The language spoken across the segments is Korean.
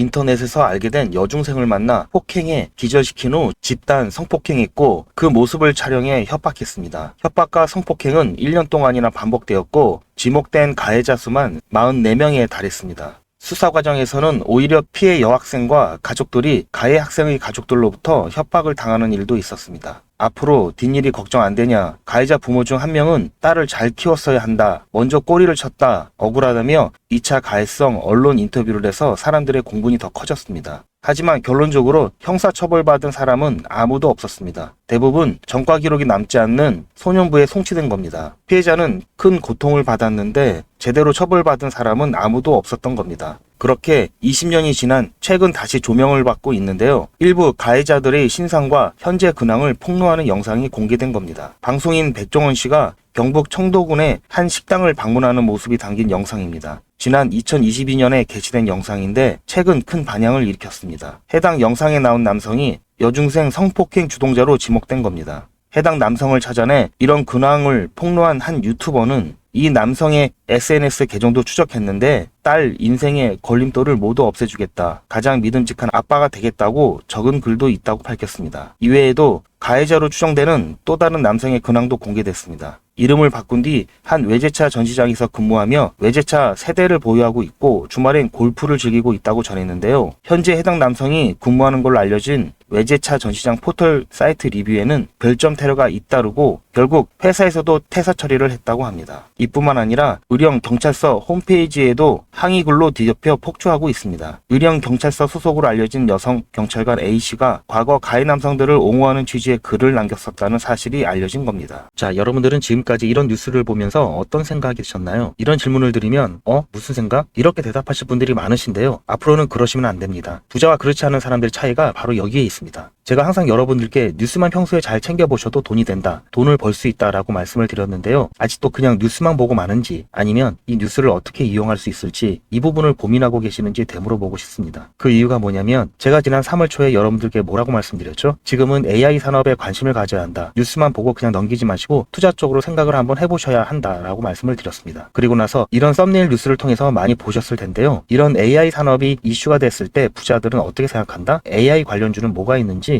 인터넷에서 알게 된 여중생을 만나 폭행해 기절시킨 후 집단 성폭행했고 그 모습을 촬영해 협박했습니다. 협박과 성폭행은 1년 동안이나 반복되었고 지목된 가해자 수만 44명에 달했습니다. 수사 과정에서는 오히려 피해 여학생과 가족들이 가해 학생의 가족들로부터 협박을 당하는 일도 있었습니다. 앞으로 뒷일이 걱정 안 되냐? 가해자 부모 중 한 명은 딸을 잘 키웠어야 한다. 먼저 꼬리를 쳤다. 억울하다며 2차 가해성 언론 인터뷰를 해서 사람들의 공분이 더 커졌습니다. 하지만 결론적으로 형사 처벌받은 사람은 아무도 없었습니다. 대부분 전과 기록이 남지 않는 소년부에 송치된 겁니다. 피해자는 큰 고통을 받았는데 제대로 처벌받은 사람은 아무도 없었던 겁니다. 그렇게 20년이 지난 최근 다시 조명을 받고 있는데요. 일부 가해자들의 신상과 현재 근황을 폭로하는 영상이 공개된 겁니다. 방송인 백종원 씨가 경북 청도군의 한 식당을 방문하는 모습이 담긴 영상입니다. 지난 2022년에 게시된 영상인데 최근 큰 반향을 일으켰습니다. 해당 영상에 나온 남성이 여중생 성폭행 주동자로 지목된 겁니다. 해당 남성을 찾아내 이런 근황을 폭로한 한 유튜버는 이 남성의 SNS 계정도 추적했는데 딸 인생의 걸림돌을 모두 없애주겠다. 가장 믿음직한 아빠가 되겠다고 적은 글도 있다고 밝혔습니다. 이외에도 가해자로 추정되는 또 다른 남성의 근황도 공개됐습니다. 이름을 바꾼 뒤 한 외제차 전시장에서 근무하며 외제차 세대를 보유하고 있고 주말엔 골프를 즐기고 있다고 전했는데요. 현재 해당 남성이 근무하는 걸로 알려진 외제차 전시장 포털 사이트 리뷰에는 별점 테러가 잇따르고 결국 회사에서도 퇴사 처리를 했다고 합니다. 이뿐만 아니라 의령 경찰서 홈페이지에도 항의글로 뒤덮여 폭주하고 있습니다. 의령 경찰서 소속으로 알려진 여성 경찰관 A씨가 과거 가해 남성들을 옹호하는 취지의 글을 남겼었다는 사실이 알려진 겁니다. 자, 여러분들은 지금까지 이런 뉴스를 보면서 어떤 생각이 드셨나요? 이런 질문을 드리면 어? 무슨 생각? 이렇게 대답하실 분들이 많으신데요. 앞으로는 그러시면 안 됩니다. 부자와 그렇지 않은 사람들의 차이가 바로 여기에 있습니다. 제가 항상 여러분들께 뉴스만 평소에 잘 챙겨보셔도 돈이 된다. 돈을 벌 수 있다라고 말씀을 드렸는데요. 아직도 그냥 뉴스만 보고 마는지 아니면 이 뉴스를 어떻게 이용할 수 있을지 이 부분을 고민하고 계시는지 되물어 보고 싶습니다. 그 이유가 뭐냐면 제가 지난 3월 초에 여러분들께 뭐라고 말씀드렸죠? 지금은 AI 산업에 관심을 가져야 한다. 뉴스만 보고 그냥 넘기지 마시고 투자 쪽으로 생각을 한번 해보셔야 한다라고 말씀을 드렸습니다. 그리고 나서 이런 썸네일 뉴스를 통해서 많이 보셨을 텐데요. 이런 AI 산업이 이슈가 됐을 때 부자들은 어떻게 생각한다? AI 관련주는 뭐가 있는지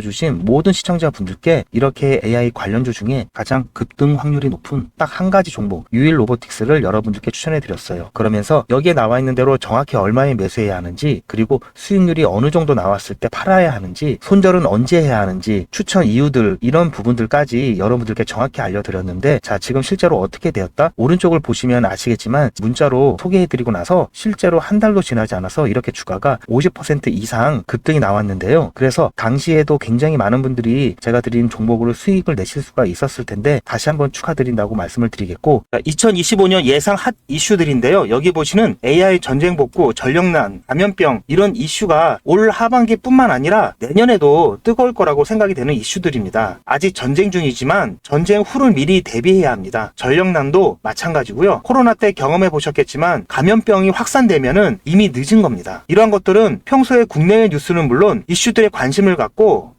주신 모든 시청자분들께 이렇게 AI 관련주 중에 가장 급등 확률이 높은 딱 한 가지 종목 유일 로보틱스를 여러분들께 추천해 드렸어요. 그러면서 여기에 나와 있는 대로 정확히 얼마에 매수해야 하는지 그리고 수익률이 어느 정도 나왔을 때 팔아야 하는지 손절은 언제 해야 하는지 추천 이유들 이런 부분들까지 여러분들께 정확히 알려드렸는데 자 지금 실제로 어떻게 되었다? 오른쪽을 보시면 아시겠지만 문자로 소개해드리고 나서 실제로 한 달도 지나지 않아서 이렇게 주가가 50% 이상 급등이 나왔는데요. 그래서 당시에도 굉장히 많은 분들이 제가 드린 종목으로 수익을 내실 수가 있었을 텐데 다시 한번 축하드린다고 말씀을 드리겠고 2025년 예상 핫 이슈들인데요. 여기 보시는 AI 전쟁 복구, 전력난, 감염병 이런 이슈가 올 하반기뿐만 아니라 내년에도 뜨거울 거라고 생각이 되는 이슈들입니다. 아직 전쟁 중이지만 전쟁 후를 미리 대비해야 합니다. 전력난도 마찬가지고요. 코로나 때 경험해 보셨겠지만 감염병이 확산되면은 이미 늦은 겁니다. 이러한 것들은 평소에 국내외 뉴스는 물론 이슈들에 관심을 갖고 go.